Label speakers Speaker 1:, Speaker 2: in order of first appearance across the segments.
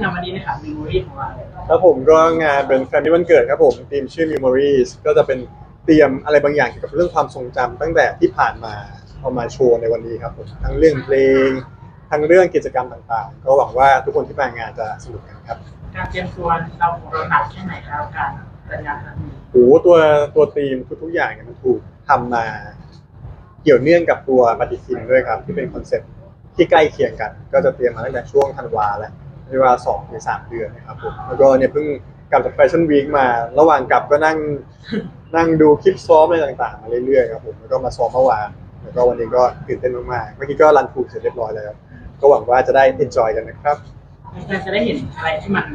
Speaker 1: งานวันนี้นะครับมีมูรี่ของเรา
Speaker 2: แล้วผมก็งานเป็นแฟนที่วันเกิดครับผมธีมชื่อ Memories ก็จะเป็นเตรียมอะไรบางอย่างเกี่ยวกับเรื่องความทรงจำตั้งแต่ที่ผ่านมาเอามาโชว์ในวันนี้ครับผมทั้งเรื่องเพลง ทั้งเรื่องกิจกรรมต่างๆ ก็หวังว่าทุกคนที่มางานจะสนุกกันครับ
Speaker 1: การเตรียมตัวเราของเราหนักแค่ไหนครับการจัดงานครั้งนี้
Speaker 2: โอ้โหตัวตัวธีมทุกๆอย่างเนี่ยมันถูกทำมาเกี่ยวเนื่องกับตัวปฏิทินด้วยครับ ที่เป็นคอนเซ็ปต์ที่ใกล้เคียงกัน ก็จะเตรียมมาตั้งแต่ช่วงธันวาแล้ว เรียกว่าสองถึงสามเดือนนะครับผมแล้วก็เนี่ยเพิ่งกลับจากแฟชั่นวีคมา ระหว่างกลับก็นั่งนั่งดูคลิปซ้อมอะไรต่างๆ มาเรื่อยๆครับผมแล้วก็มาซ้อมเมื่อวานแล้วก็วันนี้ก็ตื่นเต้นมากๆเมื่อกี้ก็รันทูเสร็จเรียบร้อยแล้ว ก็หวังว่าจะได้ enjoy กันนะครับ
Speaker 1: เราจะได้เห็นอะไรที่มัน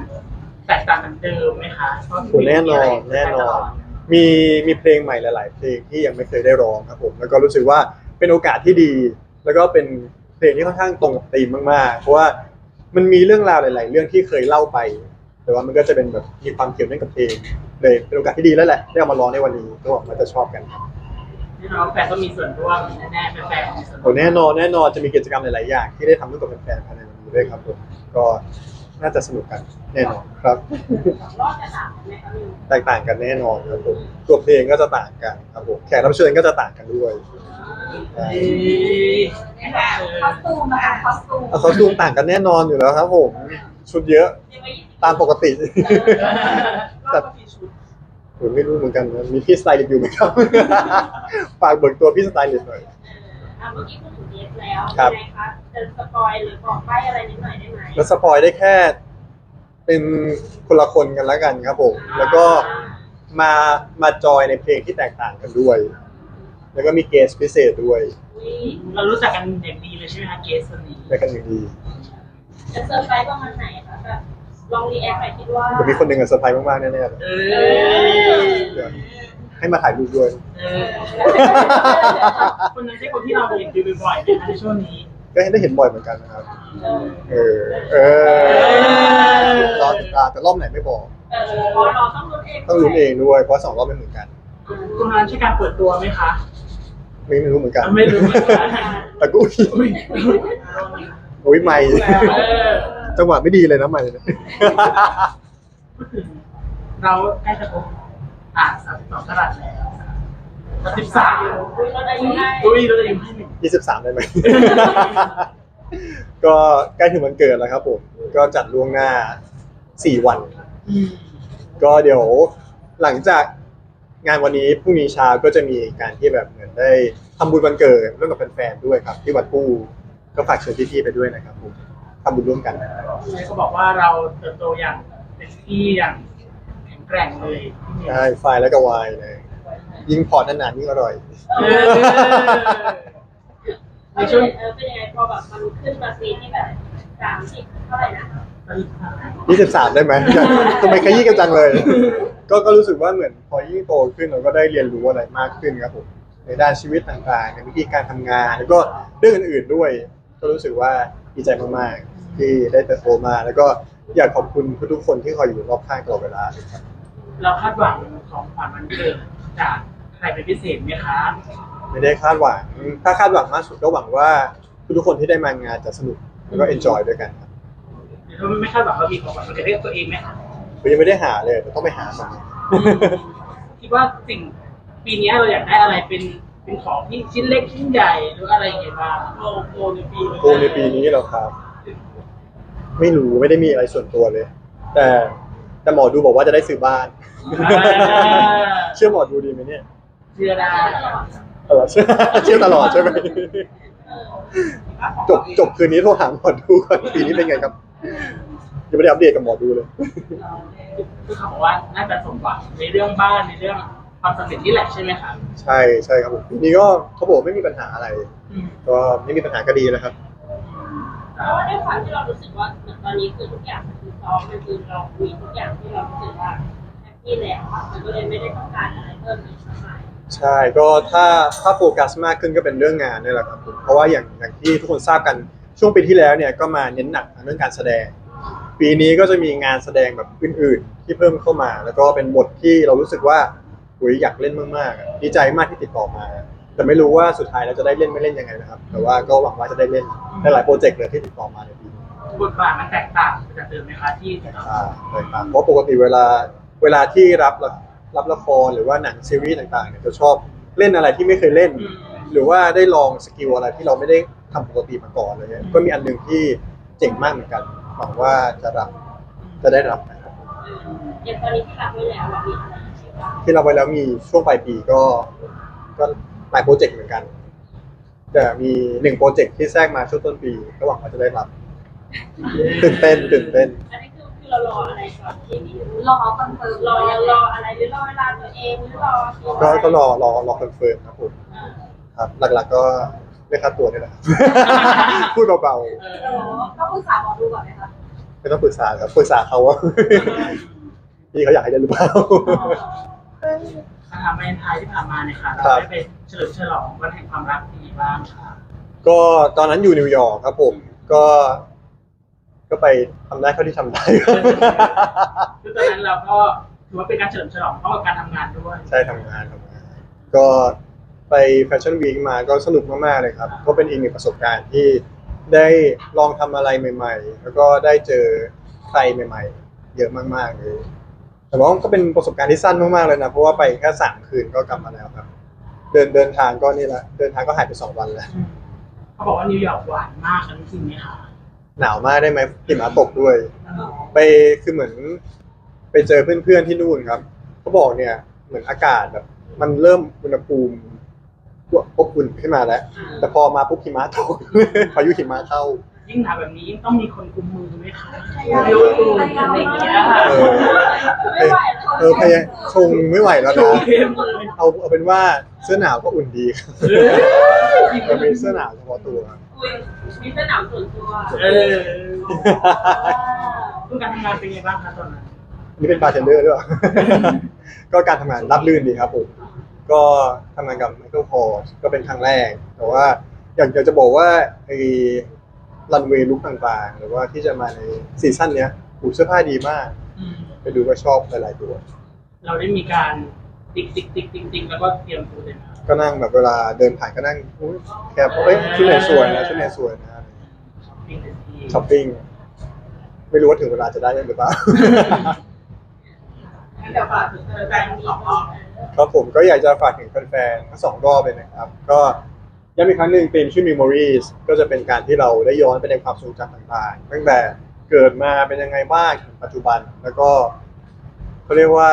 Speaker 1: แตกต่างจากเดิมไหมคะเพราะ
Speaker 2: โอ้แน่นอนแน่นอน มีมีเพลงใหม่หลาย ๆ เพลงที่ยังไม่เคยได้ร้องครับผมแล้วก็รู้สึกว่าเป็นโอกาสที่ดี แล้วก็เป็นเพลงที่ค่อนข้างตรงกับธีมมากๆ เพราะว่า มันมีเรื่องราวหลาย ๆ เรื่องที่เคยเล่าไป แต่ว่ามันก็จะเป็นแบบมีความเกี่ยวเนื่องกับเพลงเลยเป็นโอกาสที่ดีแล้วแหละที่เอามาร้องในวันนี้ก็หวังว่าจะชอบกันครับ
Speaker 1: ที่น้องแฟนก็มีส่วนร่วมแน่ๆแฟนๆมีส่วนร่
Speaker 2: โอ้
Speaker 1: วม
Speaker 2: แน่นอนแน่นอนจะมีกิจกรรมหลาย ๆ อย่างที่ได้ทำร่วมกับแฟนๆภายในวันนี้ด้วยครับผมก็น่าจะสนุกกันแน่นอนครับ
Speaker 3: รอดจะถามไหมคะมิว
Speaker 2: แตกต่างกันแน่นอนครับผมตัวเพลงก็จะต่างกันครับผมแขกรับเชิญก็จะต่างกันด้วยใช่
Speaker 3: นะคะคอสตูมนะคะคอสตูม
Speaker 2: เอาเขาซูมต่างกันแน่นอนอยู่แล้วครับผม ชุดเยอะตามปกติ
Speaker 1: แต่กี่ชุด
Speaker 2: ผมไม่รู้เหมือนกันนะมีพี่สไตลิสต์อยู่ไหมครับ ฝากเบิกตัวพี่สไตลิสต์หน่อย
Speaker 3: อะเมื่อกี้พูดถึงเดฟแล้ว
Speaker 2: ครับ
Speaker 3: ยังไงคะจะสปอยหรือบอกใบ้อะไรนิดหน่อยได้ไหม
Speaker 2: แล้วสปอยได้แค่ เป็นคนละคนกันแล้วกันครับผม แล้วก็มามาจอยในเพลงที่แตกต่างกันด้วย แล้วก็มีเกสพิเศษด้วย
Speaker 3: อุ๊ย
Speaker 1: เรารู้จักกันอย่างดีเลยใช่ไหมคะเกสคนนี้
Speaker 2: ด้วยกันอย่างดี
Speaker 3: จะเซอร์ไพรส์ประมาณไหนคะแบบลองรีแอคไปคิดว่า
Speaker 2: จะมีคนหนึ่งอะเซอร์ไพรส์มากๆแน่ๆเลย
Speaker 1: เอ
Speaker 2: เดี๋ยวให้มาถ่ายรูปด้วย
Speaker 1: เออคนนั้นใช่คนที่เราเห็นดูบ่อยๆไหมคะในช่วงนี้
Speaker 2: ก็ได้เห็นบ่อยเหมือนกันนะครับ เออ เออรอติดตามแต่รอบไหนไม่บอก
Speaker 3: เออเพราะเราต้องลุ้นเอง
Speaker 2: ต้องลุ้นเองด้วย เพราะสองรอบไม่เหมือนกัน
Speaker 1: คุณนั้นใช่การเปิดตัวไหมคะ
Speaker 2: ไม่ไม่รู้เหมือนกัน
Speaker 1: ไม่รู้เหมือนกัน
Speaker 2: แต่กู
Speaker 1: อุ้ย
Speaker 2: โอ้ยไม่
Speaker 1: เออ
Speaker 2: จังหวะไม่ดีเลยนะไม่เนี่ย
Speaker 1: พูดถึงเราใกล้จะครบอ่าสามสิบสองตลาดแล้วสามสิบสาม
Speaker 3: อุ๊ยเราได้ยินได้
Speaker 1: อุ้ยเราจะอยู่ให้หนึ่ง
Speaker 2: ยี่สิบสามได้ไหมก็ใกล้ถึงวันเกิดแล้วครับผม ก็จัดล่วงหน้าสี่วัน
Speaker 1: อืม
Speaker 2: ก็เดี๋ยวหลังจาก งานวันนี้พรุ่งนี้เช้าก็จะมีการที่แบบเหมือนได้ทำบุญวันเกิดร่วมกับแฟนๆด้วยครับ ที่วัดปูก็ฝากเชิญพี่ๆไปด้วยนะครับผมทำบุญร่วมกันนะครับ
Speaker 1: เขาบอกว่าเราเติบโตอย่างเป็นที่อย่างแข็งแกร่งเลย
Speaker 2: ใช่ไฟล์แล้วก็วายเลย ยิ่งพอร์ตนานๆยิ่งอร่อย
Speaker 1: เออใน
Speaker 3: ใน
Speaker 1: ช่วง
Speaker 3: เออเป็นยังไงพอแบบมันขึ้นมาซีนที่แบบสามสิบเท่าไหร่นะ
Speaker 2: ยี่สิบสามได้ไหม ทำไมขยี้กันจังเลย ก็ก็รู้สึกว่าเหมือนพอยิ่งโตขึ้นเราก็ได้เรียนรู้อะไรมากขึ้นครับผมในด้านชีวิตต่างๆในวิธีการทำงาน แล้วก็เรื่องอื่นๆด้วย ก็รู้สึกว่าดีใจมากๆที่ได้เติบโตมา แล้วก็อยากขอบคุณทุกๆคนที่คอยอยู่รอบข้างตลอดเวลาเลยครับ
Speaker 1: เราคาดหวังของขวัญวันเกิดจากใครเป็นพิเศษไหมคะ
Speaker 2: ไม่ได้คาดหวัง ถ้าคาดหวังมากสุดก็หวังว่าทุกๆคนที่ได้มางานจะสนุกแล้วก็เอนจอยด้วยกันครับ
Speaker 1: หรือว่าไม่คาดหวังเรามีของขวัญวันเกิดให้กับตัวเองไหมคะ
Speaker 2: ผมยังไม่ได้หาเลยแต่ต้องไปหาก่อน
Speaker 1: คิดว่าสิ่งปีนี้เราอยากได้อะไรเป็นเป็นของที่ชิ้นเล็กชิ้นใหญ่หรืออะไรอย่างเงี้ยบ้างโอ้โหในปี
Speaker 2: โกในปีนี้เหรอครับ ไม่รู้ไม่ได้มีอะไรส่วนตัวเลย แต่แต่หมอดูบอกว่าจะได้ซื้อบ้านเชื่อหมอดูดีไหมเนี่ย
Speaker 1: เชื่อได้
Speaker 2: เออเชื่อเชื่อตลอดใช่ไหมจบจบคืนนี้โทรหาหมอดูก่อนปีนี้เป็นไงครับ ยังไม่ได้อัปเดตกับหมอดูเลย
Speaker 1: คือเขาบอกว่าน่าจะสมหวังในเรื่องบ้านในเรื่องความสำเร็จนี่แหละใช่ไหมคะ
Speaker 2: ใช่ใช่ครับผมปีนี้ก็เขาบอกไม่มีปัญหาอะไร
Speaker 1: อืม
Speaker 2: ก็ไม่มีปัญหาก็ดีแล้วครับ
Speaker 3: เพราะว่าด้วยความที่เรารู้สึกว่าเหมือนตอนนี้คือทุกอย่างมันคือซ้อมมันคือเรามีทุกอย่างที่เรารู้สึกว่าแฮปปี้แล้วอะมันก็เลยไม่ได้ต้องการอะไรเพิ่มอีกมากมาย
Speaker 2: ใช่ก็ถ้าถ้าโฟกัสมากขึ้นก็เป็นเรื่องงานนี่แหละครับผมเพราะว่าอย่างอย่างที่ทุกคนทราบกันช่วงปีที่แล้วเนี่ยก็มาเน้นหนักทางเรื่องการแสดง ปีนี้ก็จะมีงานแสดงแบบอื่นๆ ที่เพิ่มเข้ามา แล้วก็เป็นบทที่เรารู้สึกว่าอุยอยากเล่นมากๆอะดีใจมากที่ติดต่อมา แต่ไม่รู้ว่าสุดท้ายแล้วจะได้เล่นไม่เล่นยังไงนะครับ แต่ว่าก็หวังว่าจะได้เล่นในหลายโปรเจกต์เลยที่ติดต่อมาในปีนี้
Speaker 1: บทบาทมันแตกต่างไปจากเดิมไหมคะที่
Speaker 2: อ่าแตกต่างเพราะปกติเวลาเวลาที่รับละรับละครหรือว่าหนังซีรีส์ต่างๆเนี่ยจะชอบเล่นอะไรที่ไม่เคยเล่น
Speaker 1: อืม
Speaker 2: หรือว่าได้ลองสกิลอะไรที่เราไม่ได้ทำปกติมาก่อนเลยเนี่ยก็มีอันหนึ่งที่เจ๋งมากเหมือนกัน หวังว่าจะรับจะได้รับนะครับ
Speaker 3: อย่างตอนนี้ที่รับไว้แล้วเรามีอะไรบ้าง
Speaker 2: ที่เราไว้แล้วมีช่วงปลายปีก็ ก็หลายโปรเจกต์เหมือนกันแต่มีหนึ่งโปรเจกต์ที่แทรกมาช่วงต้นปีก็หวังว่าจะได้รับตื่นเต้นตื่นเต้น
Speaker 3: อันนี้คือคือเรารออะไรก่อนที่นี่
Speaker 4: รอคอนเฟิร์ม
Speaker 3: รอรออะไรหรือรอเวลาตัวเองหรือรอ
Speaker 2: ก็ก็รอรอรอคอนเฟิร์มครับผมครับ หลักๆก็ ไม่ค่าตัวนี่แหละ พูดเบา
Speaker 1: เอ
Speaker 4: เอ
Speaker 1: อ
Speaker 4: อต้องปรึกษาหมอดูก่อนไหมคะ
Speaker 2: ๆไม่ต้องปรึกษาครับปรึกษาเขาว่า พี่เขาอยากให้ได้หรือเปล่า
Speaker 1: คำถามวาเลนไทน์ที่ผ่านมาเนี่ยค่ะ
Speaker 2: ครั
Speaker 1: เรา
Speaker 2: บ
Speaker 1: ได้ไปเฉลิมฉลองวันแห่งความรักที่บ้างค่ะ
Speaker 2: ก็ตอนนั้นอยู่นิวยอร์กครับผม ก็ ก็ไปทำได้เท่าที่ทำได้
Speaker 1: คือตอนนั้นเราก็ถือว่าเป็นการเฉลิมฉลองพร้อมกับการทำงานด้วย
Speaker 2: ใช่ทำงานทำงาน ก็ ไปแฟชั่นวีคมาก็สนุกมากๆเลยครับ ก็เป็นอีกหนึ่งประสบการณ์ที่ได้ลองทำอะไรใหม่ ๆ แล้วก็ได้เจอใครใหม่ ๆ เยอะมากๆเลย แต่ว่าก็เป็นประสบการณ์ที่สั้นมากๆเลยนะ เพราะว่าไปแค่สามคืนก็กลับมาแล้วครับ เดินเดินทางก็นี่แหละเดินทางก็หายไปสองวันแล้ว
Speaker 1: เขาบอกว่านิวยอร์กหวานมากอันนี้จริงไหมคะ
Speaker 2: หนาวมากได้ไหมหิมะตกด้วย ไปคือเหมือน ไปเจอเพื่อนๆที่นู่นครับเขาบอกเนี่ย เหมือนอากาศแบบ มันเริ่มอุณหภูมิ อบอุ่นขึ้นมาแล้ว แต่พอมาปุ๊บหิมะตก พายุหิมะเข้า
Speaker 1: ยิ่งหนาวแบบนี้ยิ่งต้องมีคนกุมมือไหมคะ
Speaker 4: พยายาม
Speaker 1: ดูดูอะไรอย่างเงี้ยค่ะ
Speaker 2: เออ
Speaker 3: ไม่ไหว
Speaker 2: เออพยายามชงไม่ไหวแล้ว
Speaker 1: ดู
Speaker 2: นะ
Speaker 1: เข้มเลย
Speaker 2: เอาเอาเป็นว่าเสื้อหนาวก็อุ่นดีครับ
Speaker 1: เออ
Speaker 2: จะมีเสื้อหนาวเฉพาะตัว
Speaker 3: อุ้ยมีสนามส่วนตัว
Speaker 1: เออทุกการทำงานเป็นไงบ้างคะตอนนั้น
Speaker 2: นี่เป็นบาร์เทนเดอร์ด้วยก็การทำงานรับลื่นดีครับผม ก็ทำงานกับไมเคิลพอร์ก็เป็นครั้งแรก แต่ว่าอยากอยากจะบอกว่าไอ้รันเวย์ลุคต่างๆ หรือว่าที่จะมาในซีซั่นเนี้ยหูเสื้อผ้าดีมาก
Speaker 1: อืม
Speaker 2: ไปดูก็ชอบหลายๆตัว
Speaker 1: เราได้มีการติ๊กติ๊กติ๊กติ๊กติ๊กแล้วก็เตรียมตัวเลยนะ
Speaker 2: ก็นั่งแบบเวลาเดินผ่านก็นั่งอุ๊ยแคปเอ้ยชุดไหนสวยนะชุดไหนสวยนะ
Speaker 1: ปิ้งเต็มที่
Speaker 2: ช้อปปิ้งไม่รู้ว่าถึงเวลาจะได้หรือเปล่า
Speaker 1: เดี๋ยวฝากถึงแฟนๆสองรอบ
Speaker 2: ครับผมก็อยากจะฝากถึงแฟนๆทั้งสองรอบเลยนะครับ ก็ย้ำอีกครั้งหนึ่งเป็นชื่อ Memories ก็จะเป็นการที่เราได้ย้อนไปในความทรงจำต่างๆ ตั้งแต่เกิดมาเป็นยังไงบ้างถึงปัจจุบัน แล้วก็เขาเรียกว่า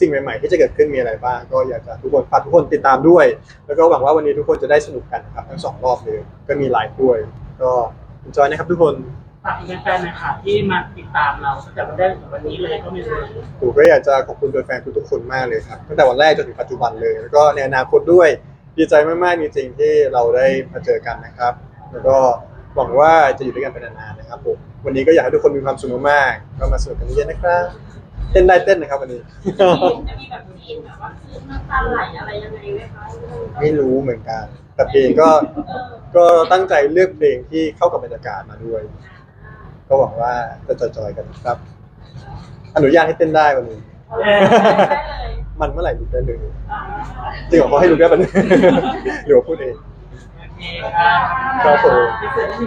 Speaker 2: สิ่งใหม่ๆ ที่จะเกิดขึ้นมีอะไรบ้าง ก็อยากจะทุกคนฝากทุกคนติดตามด้วย แล้วก็หวังว่าวันนี้ทุกคนจะได้สนุกกันนะครับทั้งสองรอบเลยก็มีไลฟ์ด้วย ก็จอยนะครับทุกคน
Speaker 1: ฝากถึงแฟนๆหนะคะที่มาติดตามเราตั้งแต่วันแรกถึงวันนี้เลยก็มีเลย
Speaker 2: ผมก็อยากจะขอบคุณแฟนๆทุกๆคนมากเลยครับตั้งแต่วันแรกจนถึงปัจจุบันเลย แล้วก็ในอนาคตด้วยดีใจมากๆจริงๆที่เราได้มาเจอกันนะครับ แล้วก็หวังว่าจะอยู่ด้วยกันเป็นนานๆนะครับผมวันนี้ก็อยากให้ทุกคนมีความสุขมากๆก็มาสนุกกันเยอะๆนะครับเต้นได้เต้นนะครับวันนี้
Speaker 3: จะมีแบบซีนแบบว่าคือน้ำตาไหลอะไรยังไงไหมคะ
Speaker 2: ไม่รู้เหมือนกัน แต่เพลงก็ก็ตั้งใจเลือกเพลงที่เข้ากับบรรยากาศมาด้วย ก็หวังว่าจะจอยๆกันนะครับ อนุญาตให้เต้นได้วันนี้
Speaker 3: ได้เลย
Speaker 2: มันเมื่อไหร่ลุกได้เลยจริงเหรอเขาให้ลุกได้ปะเนี่ยหรือว่าพูดเอง
Speaker 1: โอเคครับ
Speaker 2: ครับผม
Speaker 1: ที่เกิดที่